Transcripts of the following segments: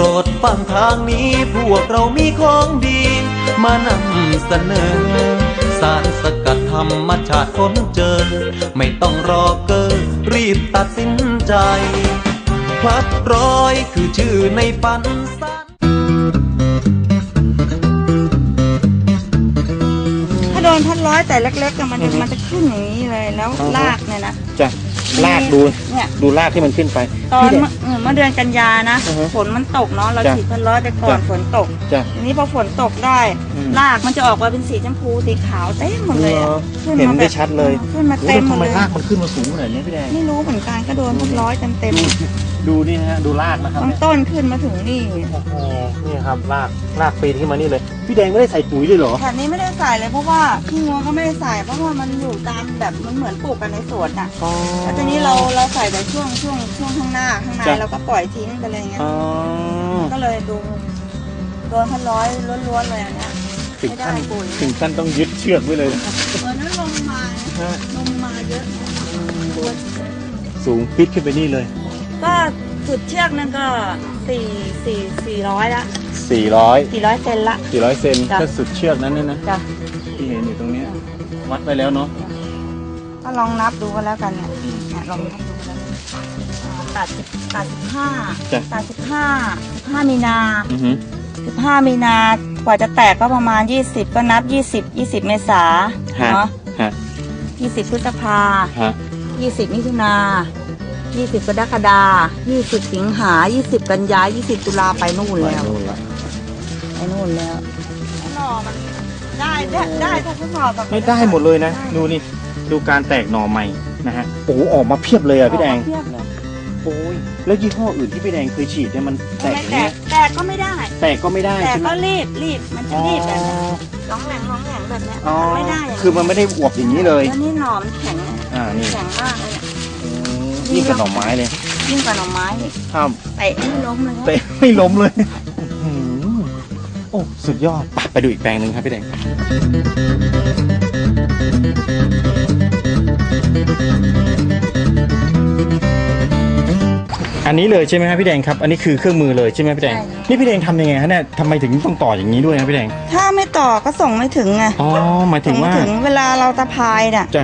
รดฟังทางนี้พวกเรามีของดี มานำเสนอ สารสกัดธรรมชาติค้นเจอ ไม่ต้องรอเกอรีบตัดสินใจ พลัดร้อยคือชื่อในฝันสารถ้าโดนพันร้อยแต่เล็กๆอะมันจะมันจะขึ้นอย่างนี้เลยแล้วอ๋อลากเนี่ยนะจ้ะ ลากดูเนี่ยดูลากที่มันขึ้นไปตอนพี่แดงเมื่อเออเมื่อเดือนกันยานะอือฮะฝนมันตกเนาะเราจ้ะฉีดพันร้อยแต่ก่อนจ้ะฝนตกจ้ะทีนี้พอฝนตกได้ อืมรากมันจะออกมาเป็นสีชมพูสีขาวเต็มหมดเลยอะเหรอขึ้เห็นมาได้แบบชัดเลยขึ้นมาโอ้เต็มแล้วหมทำดไมเลยรากมันขึ้นมาสูงขนาดนี้พี่แดง ไม่รู้เหมือนกันก็โดนพันร้อยเต็มเต็มดูนี่นะฮะดูรากนะครับต้นเนี่ยต้นขึ้นมาถึงนี่โอ้โหนี่ครับรากรากปีนขึ้นมานี่เลย พี่แดงไม่ได้ใส่ปุ๋ยเลยเหรอ แถบนี้ไม่ได้ใส่เลยเพราะว่าพี่งัวก็ไม่ได้ใส่เพราะว่ามันอยู่ตามแบบมันเหมือนปลูกกันในสวนอะอ๋อ แล้วทีนี้เราเราใส่แต่ช่วงช่วงช่วงข้างหน้าข้างในจ้ะ เราก็ปล่อยทิ้งไปเลยไงอ๋อก็เลยดูโดนพันร้อยล้วนๆเลยอันเนี้ย ถึงไม่ได้ขั้นปุ๋ย ถึงขั้นต้องยึดเชือกไว้เลยเหมือนนั้นลงมาฮะลงมาเยอะสูงปิดขึ้นไปนี่เลย ก็สุดเชือกนั่นก็สี่สี่สี่ร้อยละ400สี่ร้อยเซนละ400เซนจ้ะ ก็สุดเชือกนั้นเนี่ยนะจ้ะที่เห็นอยู่ตรงเนี้ยวัดไปแล้วเนาะก็ลองนับดูกันแล้วกันเนี่ยเนี่ยลองนับดูกันอ่าตัดสิบตัดสิบห้าจ้ะตัดสิบห้าสิบห้ามีนาอือฮึสิบห้ามีนากว่าจะแตกก็ประมาณยี่สิบก็นับยี่สิบยี่สิบเมษาฮะเนาะฮะยี่สิบพฤษภาฮะยี่สิบมิถุนา ยี่สิบกรกฎายี่สิบสิงหายี่สิบกันยายี่สิบตุลาไปนู่นไปแล้วนู่นละไปนู่นแล้วหน่อมันได้ได้ได้ทุกหน่อแบบไม่ได้หมดเลยนะ ดูนี่ ดูการแตกหน่อใหม่นะฮะโอ้โหออกมาเพียบเลยอะพี่แดง เทียบเลยโอ้ยแล้วยี่ห้ออื่นที่พี่แดงเคยฉีดเนี่ยมันแตกไม่อย่างแตเงี้กยแตกก็ไม่ได้ แตกก็ไม่ได้แต่ใช่ไหมก็รีบรีบมันจะอ๋อรีบแบบเนี้ยร้องแหลงร้องแหลงแบบเนี้ยอ๋อมันไม่ได้ย่างคือมันไม่ได้อวบอย่างนี้เลย แล้วนี่หน่อมันแข็งอ่านี่ แข็งมากเลยเนี่ยอืม ยิ่งกับหน่อไม้เลยยิ่งกว่าหน่อไม้อีกครับเตะไม่ล้มเลยนะเตะไม่ล้มเลยอื้อหือโอ้สุดยอดไปไปดูอีกแปลงหนึ่งครับพี่แดง อันนี้เลยใช่ไหมครับพี่แดงครับ อันนี้คือเครื่องมือเลยใช่ไหมพี่แดงนี่พี่แดงทำยังไงฮะเนี่ยทำไมถึงต้องต่ออย่างนี้ด้วยนะพี่แดง ถ้าไม่ต่อก็ส่งไม่ถึงไงอ๋อหมายถึส่งงไม่ว่าถึงเวลาเราตะพายน่ะ จะ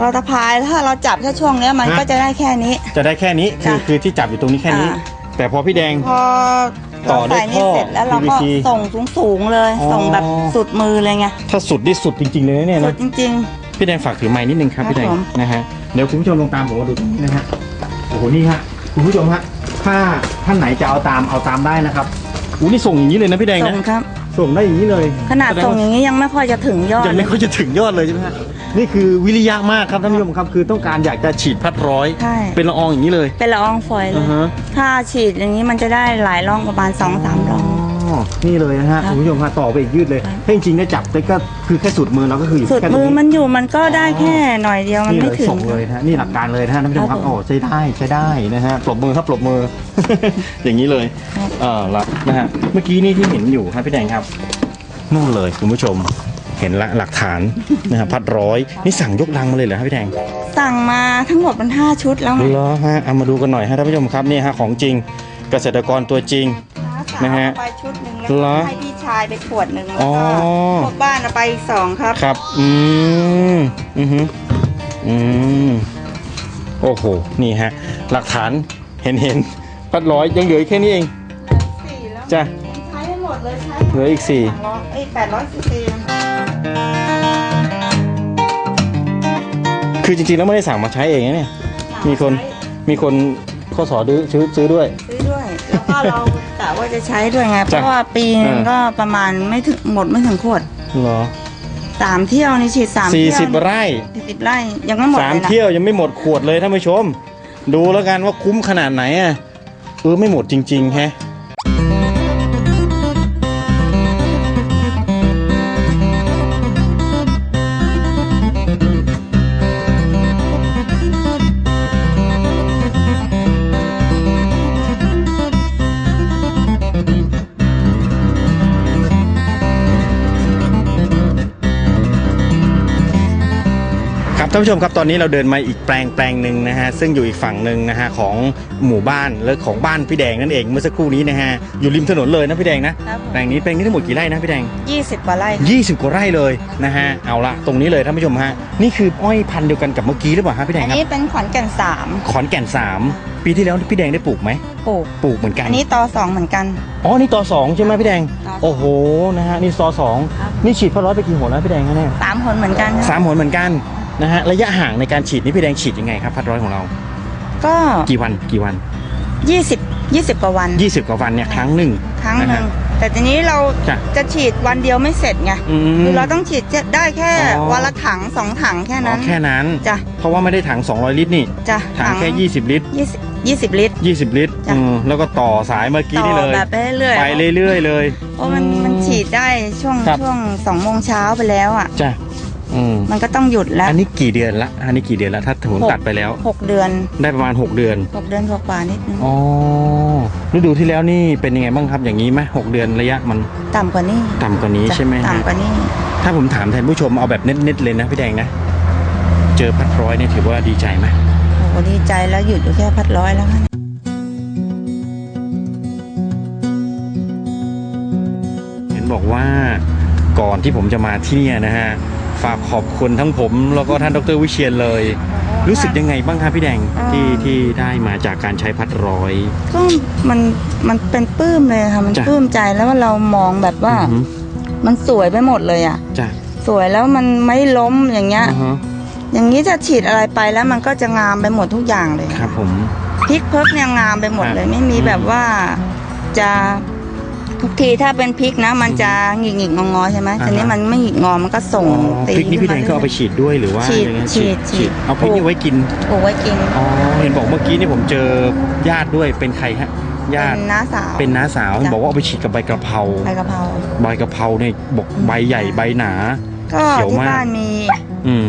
เราตะพายถ้าเราจับแค่ช่วงเนี้ยมันฮะ ก็จะได้แค่นี้ จะได้แค่นี้คือจ้ะคือที่จับอยู่ตรงนี้แค่นี้ อ่า แต่พอพี่แดง พอต่เราอด้วยใส่นี่ท่อเสร็จแล้วเราก็ PVC ส่งสูงสูงๆเลย อ๋อ ส่งแบบสุดมือเลยไงถ้าสุดที่สุดจริงๆเลยนะเนี่ยสุนะดจริง พี่แดงฝากถือไม้นิดนึงครับครับพี่แดงผม นะฮะเดี๋ยวคุณผู้ชมลองตามผมมาดูตรงนี้นะฮะโอ้โหนี่ฮะ คุณผู้ชมฮะถ้าท่านไหนจะเอาตามเอาตามได้นะครับอู้นี่ส่งอย่างนี้เลยนะพี่แดงๆส่นะงครับ ส่งได้อย่างนี้เลยขนาดแสส่งว่อย่างนี้ยังไม่ค่อยจะถึงยอดยังเลไม่ยค่อยจะถึงยอดเลยใช่ไหมฮะนี่คือวิริยะมากครับท่านผู้ชมครับ คือต้องการอยากจะฉีดพัดร้อย ใช่เป็นละอองอย่างนี้เลยเป็นละอองฝอยเลอืยอฮะถ้าฉีดอย่างนี้มันจะได้หลายร่องประมาณสองสามร่องอ๋อ นี่เลยนะฮะครับคุณผู้ชมฮะต่อไปอีกยืดเลยครับถ้าจริงๆได้จับได้ก็คือแค่สุดมือเราก็คืออยู่สุดแค่ตรมืงอนี้ มันอยู่มันก็ได้แค่หน่อยเดียวมันนี่เลไม่ยถึงส่งเลยนะฮะนี่หลักการเลยนะฮะท่านผู้ชมคครัรับบผมโอ้ใช้ได้ใช้ได้นะฮะปรบมือครับปรบมือ อย่างนี้เลยครับ เออละนะฮะเมื่อกี้นี่ที่เห็นอยู่ครับพี่แดงครับนู่นเลยคุณผู้ชมเห็นละหลักฐาน นะครับพัดร้อยนี่สั่งยกลังมาเลยเหรอครับพี่แดงสั่งมาทั้งหมดมันห้าชุดแล้วไงเหรอฮะเอามาดูกันหน่อยฮะท่านผู้ชมครับนี่ฮะของจริงเกษตรกรตัวจริง นะฮะไปชุด หนึ่งเหรแล้วอก็ให้พี่ชายไปขวดหนึ่งแล้วอ๋อก็พวกบ้านเอาไปอีกสองครับครับ อืม อือฮึอืม โอ้โห นี่ฮะ หลักฐานเห็นเห็นพัดร้อยยังเหลืออีกแค่นี้เอง สี่แล้วจ้ะ ใช้ให้หมดเลยใช้เหลืออีกสี่ สามร้อยเอ้ยแปดร้อยซีซีคือจริงๆแล้วไม่ได้สั่งมาใช้เองนะเนี่ย มีคน มีคนข้อสอดื้อซื้อซื้อด้วย ซื้อด้วย แล้วก็เรากะว่าจะใช้ด้วยไง เพจ้ะราะว่าปีนึงเออก็ประมาณไม่ถึงหมดไม่ถึงขวดเหรอสามเที่ยวนี่ฉีดสามสี่เที่ยวสิบไร่สี่สิบไร่ยังไม่หมดสามเลยนะเที่ยวยังไม่หมดขวดเลยท่านผู้ชม ดูแล้วกันว่าคุ้มขนาดไหนอะเออไม่หมดจริงๆแฮะ ท่านผู้ชมครับตอนนี้เราเดินมาอีกแปลงแปลงหนึ่งนะฮะซึ่งอยู่อีกฝั่งหนึ่งนะฮะของหมู่บ้านและของบ้านพี่แดงนั่นเองเมื่อสักครู่นี้นะฮะอยู่ริมถนนเลยนะพี่แดงนะครับผม แปลงนี้แปลงนี้ทั้งหมดกี่ไร่นะพี่แดง 20กว่าไร่20กว่าไร่เลยนะฮะเอาละตรงนี้เลยท่านผู้ชมฮะนี่คืออ้อยพันธุ์เดียวกันกับเมื่อกี้หรือเปล่าฮะพี่แดงอันครับนี้เป็นขอนแก่นสามขอนแก่น3ปีที่แล้วพี่แดงได้ปลูกไหมปลูก ปลูกเหมือนกันอันนี้ตอสองเหมือนกัน อ๋อนี่ต่อสองใช่ไหมพี่แดงต่อสองโอ้โหนะฮะนี่ซอสองครับ นี่ฉีดพระร้อยไปกี่หัวแล้วพี่แดงคะเนี่ย สามผลเหมือนกันสามหัวเหมือนกัน นะฮะระยะห่างในการฉีดนี่พี่แดงฉีดยังไงครับพัดร้อยของเรา ก็กี่วันกี่วัน 20 20 กว่าวัน 20 กว่าวันเนี่ยครั้งหนึ่งครั้งหนึ่งนะฮะ แต่ทีนี้เราจ้ะจะฉีดวันเดียวไม่เสร็จไงอืมคือเราต้องฉีดได้แค่อ๋อ วันละถังสองถังแค่อ๋นั้อน แค่นั้น จ้ะ เพราะว่าไม่ได้ถัง 200 ลิตรนี่ จ้ะถังแค่ 20 ลิตร20 20ลิตร 20 ลิตรจ้ะ อืมแล้วก็ต่อสายเมื่อกี้ต่นี่อเลย แบบไปเรื่อยๆไปเรื่อย ๆ เลย เพราะมันมันฉีดได้ช่วงครับ ช่วงสองโมงเช้าไปแล้วอะ จ้ะ อืมมันก็ต้องหยุดแล้วอันนี้กี่เดือนละ อันนี้กี่เดือนละถ้าถุนหกตัดไปแล้ว หกเดือนได้ประมาณ 6 เดือน หกเดือนกว่าๆนิดนึงอ๋อ ฤดูที่แล้วนี่เป็นยังไงบ้างครับอย่างนี้ไหมหกเดือนระยะมันต่ำกว่านี้ต่ำกว่านี้จ้ะใช่ไหมฮะ ต่ำกว่านี้ ถ้าผมถามแทนผู้ชมเอาแบบเน็ตๆเลยนะพี่แดงนะ เจอพัดร้อยเนี่ยถือว่าดีใจไหม โอ้โหดีใจแล้วหยุดอยู่แค่พัดร้อยแล้วค่ะเห็นบอกว่าก่อนที่ผมจะมาที่เนี่ยนะฮะ ฝากขอบคุณทั้งผม แล้วก็ท่านดรวิเชียนเลย รู้สึกยังไงบ้างครับพี่แดงที่ที่ได้มาจากการใช้พัดร้อย ก็มันมันเป็นปลื้มเลยค่ะ มันจ้ะ ปลื้มใจแล้วว่าเรามองแบบว่า อือฮึมันสวยไปหมดเลยอะ จ้ะสวยแล้วมันไม่ล้มอย่างเงี้ย อือฮึอย่างนี้จะฉีดอะไรไปแล้วมันก็จะงามไปหมดทุกอย่างเลยครับผม พริกเพิกเนี่ยงามไปหมดเลยครับไม่มีอืมแบบว่าจะ ทุกทีถ้าเป็นพริกนะ มันจะหงิกหงิกงองอๆใช่ไหมอ่าฮะ ทีนี้มันไม่หงิกงอมันก็ส่งอ๋อตีพริกนี่พี่แดงก็เอาไปขึ้นมฉีดด้วยหรือว่าฉีดยังไงฉีดฉีดเอาพริกนี่ไว้กิน ปลูกไว้กินอ๋อ เห็นบอกเมื่อกี้นี่ผมเจอญาติด้วยเป็นใครฮะ ญาเป็ตินน้าสาว เป็นน้าสาวจ้ะ บอกว่าเอาไปฉีดกับใบกระเพรา ใบกะเพราใบกระเพราเนี่ยบอกใบใหญ่ใบหนา ก็เขียวที่มาก บ้านมีอืม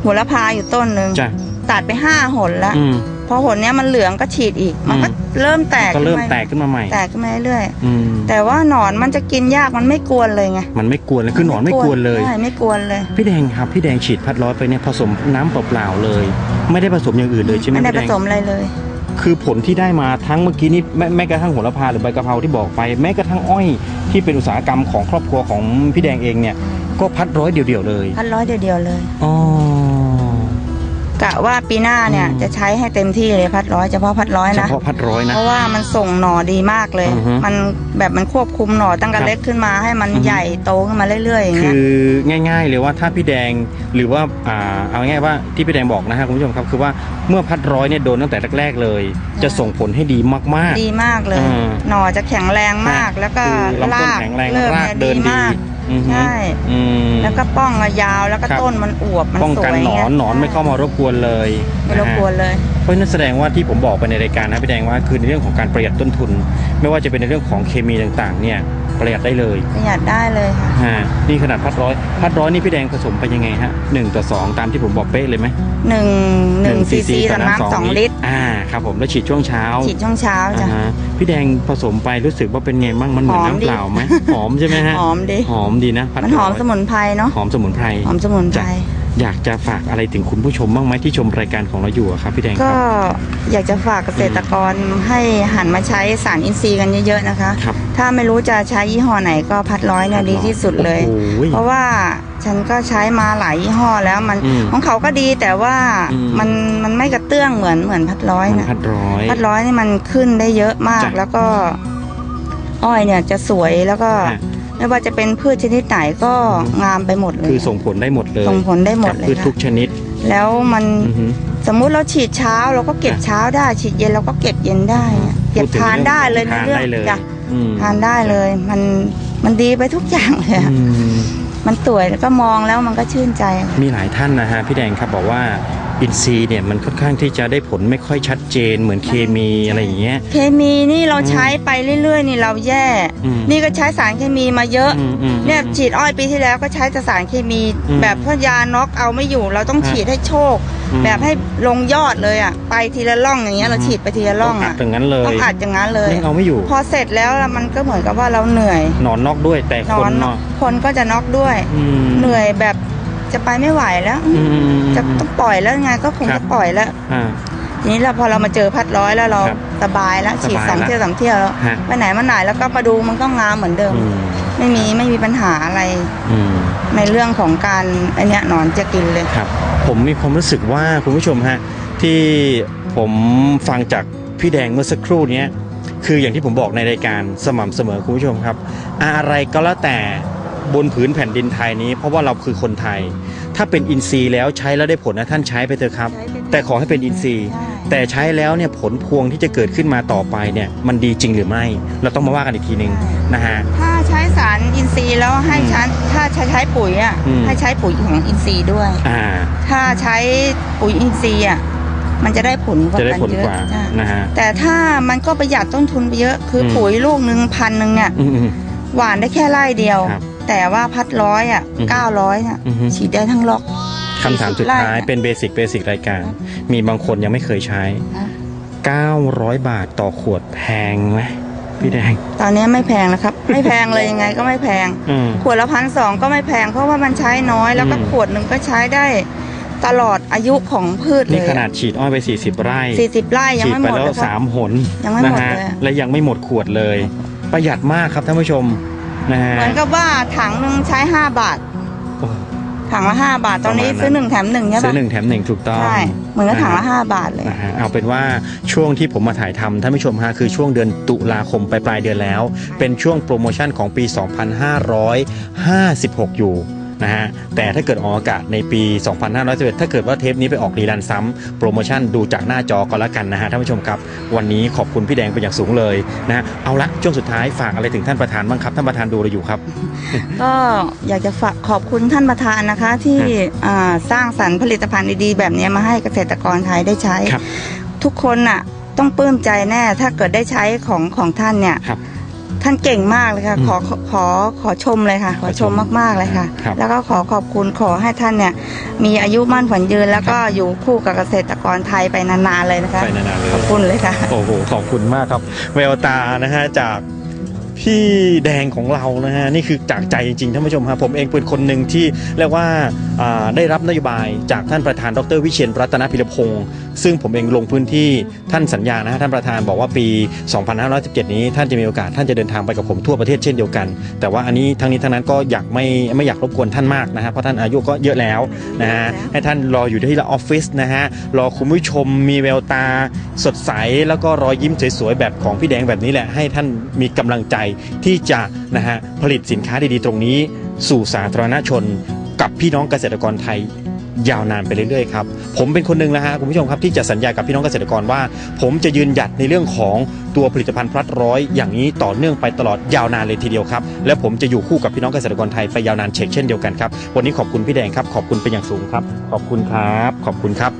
โหระพาอยู่ต้นหนึ่งจ้ะตัดไปห้าหนแล้วอืม พอหนเนี้ยมันเหลืองก็ฉีดอีก มันก็อืมเริ่มแตกก็เริ่มขึ้นแตกขึ้นมาใหม่ แตกขึ้นมาเรื่อยอืมๆแต่ว่าหนอนมันจะกินยากมันไม่กวนเลยไงมันไม่กวนเลยคือหนอนไม่กวนเลยใช่ไม่กวนเลย พี่แดงครับพี่แดงฉีดพัดร้อยไปเนี่ยผสมน้ำเปล่าๆเลย ไม่ได้ผสมอย่างอื่นเลยใช่ไหมไม่ได้พี่ผแดงสมอะไรเลย คือผลที่ได้มาทั้งเมื่อกี้นี่แม้แม้กระทั่งโหระพาหรือใบกะเพราที่บอกไป แม้กระทั่งอ้อยที่เป็นอุตสาหกรรมของครอบครัวของพี่แดงเองเนี่ยก็พัดร้อยเดี่ยวๆเลย พันร้อยเดียวๆเลยอ๋อ กะว่าปีหน้าเนี่ยอืมจะใช้ให้เต็มที่เลยพัดร้อยเฉพาะพัดร้อยเฉนะ พาะพัดร้อยนะ เพราะว่ามันส่งหน่อดีมากเลย อือฮึมันแบบมันควบคุมหน่อตั้งแต่ครับเล็กขึ้นมาให้มันอือฮึ ใหญ่โตขึ้นมาเรื่อยๆอย่างคืเงี้ย อง่ายๆเลยว่าถ้าพี่แดงหรือว่าอ่าเอาง่ายๆว่าที่พี่แดงบอกนะฮะคุณผู้ชมครับคือว่าเมื่อพัดร้อยเนี่ยโดนตั้งแต่แรกๆเลย จะส่งผลให้ดีมากๆดีมากเลย อ่าหน่อจะแข็งแรงมาก แล้วก็คือลำต้นรากแข็งแรงเริ่มรากเนี่ยเดินดีมาก อือฮึใช่อืมแล้วก็ป้องอะยาวแล้วก็ครับ ต้นมันอวบมันป้องสกันวยหนอนงี้ยหนอนไม่เข้ามารบกวนเลย ไม่รบนะฮะกวนเลย เพราะฉะนั้นแสดงว่าที่ผมบอกไปในรายการนะพี่แดงว่าคือในเรื่องของการประหยัดต้นทุน ไม่ว่าจะเป็นในเรื่องของเคมีต่างๆ เนี่ยประหยัดได้เลยประหยัดได้เลยค่ะฮะนี่ขนาดพัดร้อยพัดร้อยนี่พี่แดงผสมไปยังไงฮะหนึ่งต่อสองตามที่ผมบอกเป๊ะเลยไหมหนึ่งหนึ่งซีซีต่อน้ำสองลิตรอ่าครับผมแล้วฉีดช่วงเช้า ฉีดช่วงเช้าจ้ะอ่าฮะพี่แดงผสมไปรู้สึกว่าเป็นไงบ้างมันเหมือนหอมน้ำดีเปล่าไหมหอมใช่ไหมฮะหอมดีหอมดีนะพัดมันหอมร้ยสมุนไพรเนาะหอมสมุนไพรหอมสมุนไพรจ้ะ อยากจะฝากอะไรถึงคุณผู้ชมบ้างไหมที่ชมรายการของเราอยู่อะครับพี่แดงคก็รับ อยากจะฝากเกษตรกรให้หันมาใช้สารอินทรีย์กันเยอะๆนะคะ ครับถ้าไม่รู้จะใช้ยี่ห้อไหนก็พัดร้อยเนี่ยดีที่สุดเลย โอ้โหเพราะว่าฉันก็ใช้มาหลายยี่ห้อแล้วมันอืมของเขาก็ดีแต่ว่าอืม มันมันไม่กระเตื้องเหมือนเหมือนพัดร้อยมันนะพัดร้อย พัดร้อยนี่มันขึ้นได้เยอะมากจ้ะแล้วก็ อ้อยเนี่ยจะสวยแล้วก็ฮะ ไม่ว่าจะเป็นพืชชนิดไหนก็อืมงามไปหมดเลยคือส่งผลได้หมดเลยส่งผลได้หมดกับเลยพืชค่ะทุกชนิด แล้วมันอือฮึสมมุติเราฉีดเช้าเราก็เก็บจ้ะเช้าได้ ฉีดเย็นเราก็เก็บเย็นได้อะเก็บพูถึงทานได้เลยทานเรื่อได้งเลยจ้ะอืมทานได้เลย มันมันดีไปทุกอย่างเลยอะอืมมันสวยแล้วก็มองแล้วมันก็ชื่นใจ มีหลายท่านนะฮะพี่แดงครับบอกว่า อินซีย์เนี่ยมันค่อนข้างที่จะได้ผลไม่ค่อยชัดเจนเหมือนเคมีอะไรอย่างเงี้ย เคมีนี่เราใช้ไปเรื่อยๆ นี่เราแย่ อืมนี่ก็ใช้สารเคมีมาเยอะ อืมอืมเนี่ยฉีดอ้อยปีที่แล้วก็ใช้แต่สารเคมี อืมแบบพยาน็อกเอาไม่อยู่ เราต้องฮะฉีดให้โชค อืมแบบให้ลงยอดเลยอะไปทีละล่องอย่างเงี้ยเราฉีดไปทีละล่องต้อัดอะอย่างนั้นเลยต้องอัดอย่างนั้นเลยไม่เอาไม่อยู่พอเสร็จแล้วมันก็เหมือนกับว่าเราเหนื่อยนอนนอกด้วยแต่นคอนนเนาะคนก็จะน็อกด้วย อืม เหนื่อยแบบ จะไปไม่ไหวแล้ว อืม จะต้องปล่อยแล้วไงก็คงครัจะบปล่อยแล้ว อ่า ทีนี้เราพอเรามาเจอพัดร้อยแล้วเราครับสบายแล้วฉีดสบายสามละเที่ยวสามเที่ยวแล้วฮะ ไปไหนมาไหนแล้วก็มาดูมันก็งามเหมือนเดิม อืมไม่มีไม่มีปัญหาอะไรอืม ในเรื่องของการอันเนี้ยหนอนจะกินเลย ครับผมมีความรู้สึกว่าคุณผู้ชมฮะที่ผมฟังจากพี่แดงเมื่อสักครู่เนี้ยคืออย่างที่ผมบอกในรายการสม่ำเสมอคุณผู้ชมครับ อะไรก็แล้วแต่ บนผืนแผ่นดินไทยนี้ เพราะว่าเราคือคนไทย ถ้าเป็นอินทรีย์แล้วใช้แล้วได้ผลนะท่านใช้ไปเถอะครับใช้ไปเถอะแต่ขอให้เป็นอินทรีย์ใช่แต่ใช้แล้วเนี่ยผลพวงที่จะเกิดขึ้นมาต่อไปเนี่ยมันดีจริงหรือไม่ เราต้องมาว่ากันอีกทีหนึ่งนะฮะ ถ้าใช้สารอินทรีย์แล้วให้อืมชั้นถ้าใช้ใช้ปุ๋ยอะอืม ให้ใช้ปุ๋ยของอินทรีย์ด้วย อ่า ถ้าใช้ปุ๋ยอินทรีย์อะมันจะได้ผลกว่าจะได้กันผลเยอะกว่าจ้ะนะฮะ แต่ถ้ามันก็ประหยัดต้นทุนไปเยอะคืออม ปุ๋ยลูกหนึ่งพันหนึ่งเนี่ยอืมอืมหวานได้แค่ไร่เดียว ครับ แต่ว่าพัดร้อยอะอืมเก้าร้อยน่ะอือฮึ ฉีดได้ทั้งล็อก คำถามสุดท้ายเป็นเบสิกเบสิกรายการ มีบางคนยังไม่เคยใช้ครับ900 บาทต่อขวดแพงไหมพี่แดง ตอนนี้ไม่แพงแล้วครับ ไม่แพงเลยยังไงก็ไม่แพง อืม ขวดละพันสองก็ไม่แพง เพราะว่ามันใช้น้อยแล้วก็อืม ขวดหนึ่งก็ใช้ได้ตลอดอายุของพืชเลนี่ยขนาดฉีดอ้อยไป 40 ไร่ สี่สิบไร่ยังฉีดไม่ไปหมดแล้ว เลยครับสามหนยังไม่หมดนะฮะเลย และยังไม่หมดขวดเลย ประหยัดมากครับท่านผู้ชม นะฮะเหมือนกับว่าถังหนึ่งใช้ห้าบาท โอ้ ถังละห้าบาท ตอนนี้ประมาณนั้น ซื้อหนึ่งแถมหนึ่งใช่ซื้อปะหนึ่งแถมหนึ่งถูกต้อง ใช่เหมือนกับถังละนะฮะห้าบาทเลย นะฮะเอาเป็นว่าช่วงที่ผมมาถ่ายทำท่านผู้ชมฮะคือช่วงเดือนตุลาคมไปปลายเดือนแล้ว เป็นช่วงโปรโมชั่นของปี 2556 อยู่ นะฮะแต่ถ้าเกิดออกอากาศในปี 2511 ถ้าเกิดว่าเทปนี้ไปออกรีลันซ้ำโปรโมชั่นดูจากหน้าจอก็แล้วกันนะฮะท่านผู้ชมครับ วันนี้ขอบคุณพี่แดงเป็นอย่างสูงเลยนะฮะเอาละช่วงสุดท้ายฝากอะไรถึงท่านประธานบ้างครับ ท่านประธานดูเราอยู่ครับ ก็อยากจะฝากขอบคุณท่านประธานนะคะ ที่อ่าสร้างสรรค์ผลิตภัณฑ์ดีๆแบบนี้มาให้เกษตรกรไทยได้ใช้ ครับ ทุกคนน่ะต้องปลื้มใจแน่ถ้าเกิดได้ใช้ของของท่านเนี่ย ครับ ท่านเก่งมากเลยค่ะอืมขอขอขอขอชมเลยค่ะ ขอชมมากๆเลยค่ะ ครับ แล้วก็ขอขอบคุณขอให้ท่านเนี่ย มีอายุมั่นขวัญยืน แล้วก็อยู่คู่กับเกษตรกรไทยไปนานๆเลยนะคะ ไปนานๆเลย ขอบคุณเลยค่ะ โอ้โห ขอบคุณมากครับ แววตานะฮะจาก พี่แดงของเรานะฮะนี่คือจากใจจริงๆท่านผู้ชมครับผมเองเป็นคนหนึ่งที่เรียกว่าอ่าได้รับนโยบายจากท่านประธานดร วิเชียนรัตนพิรพงศ์ซึ่งผมเองลงพื้นที่ท่านสัญญานะฮะท่านประธานบอกว่าปี 2517 นี้ท่านจะมีโอกาสท่านจะเดินทางไปกับผมทั่วประเทศเช่นเดียวกัน แต่ว่าอันนี้ทั้งนี้ทั้งนั้นก็อยากไม่ไม่อยากรบกวนท่านมากนะฮะเพราะท่านอายุก็เยอะแล้วนะฮะให้ท่านรออยู่ที่ออฟฟิศนะฮะรอคุณผู้ชมมีแววตาสดใสแล้วก็รอยยิ้มสวยๆแบบของพี่แดงแบบนี้แหละให้ท่านมีกำลังใจที่จะนะฮะผลิตสินค้าดีๆ ตรงนี้ สู่สาธารณชน กับพี่น้องเกษตรกรไทยยาวนานไปเรื่อยๆครับผมเป็นคนหนึ่งนะฮะคุณผู้ชมครับที่จะสัญญากับพี่น้องเกษตรกรว่า ผมจะยืนหยัดในเรื่องของตัวผลิตภัณฑ์พลัดร้อยอย่างนี้ต่อเนื่องไปตลอดยาวนานเลยทีเดียวครับ และผมจะอยู่คู่กับพี่น้องเกษตรกรไทยไปยาวนานเชคเช่นเดียวกันครับวันนี้ขอบคุณพี่แดงครับขอบคุณเป็นอย่างสูงครับ ขอบคุณครับ ขอบคุณครับ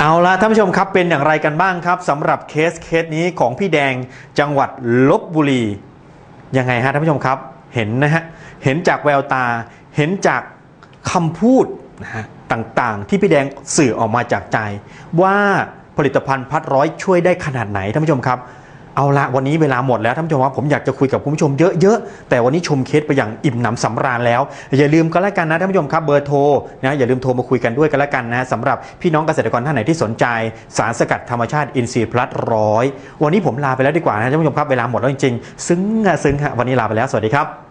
เอาละท่านผู้ชมครับเป็นอย่างไรกันบ้างครับสำหรับเคสเคสนี้ของพี่แดงจังหวัดลบบุรียังไงฮะท่านผู้ชมครับเห็นนะฮะเห็นจากแววตาเห็นจากคำพูดนะฮะต่างๆ ที่พี่แดงสื่อออกมาจากใจ ว่าผลิตภัณฑ์พัดร้อยช่วยได้ขนาดไหนท่านผู้ชมครับ เอาละวันนี้เวลาหมดแล้วท่านผู้ชมว่าผมอยากจะคุยกับคุณผู้ชมเยอะๆ แต่วันนี้ชมเคสไปอย่างอิ่มหนำสำราญแล้ว อย่าลืมก็แล้วกันนะท่านผู้ชมครับเบอร์โทรนะอย่าลืมโทรมาคุยกันด้วยกันแล้วกันนะสำหรับพี่น้องเกษตรกรท่านไหนที่สนใจ สารสกัดธรรมชาติอินทรีย์พลัสร้อยวันนี้ผมลาไปแล้วดีกว่านะท่านผู้ชมครับเวลาหมดแล้วจริงๆ ซึ้งอะซึ้งฮะวันนี้ลาไปแล้วสวัสดีครับ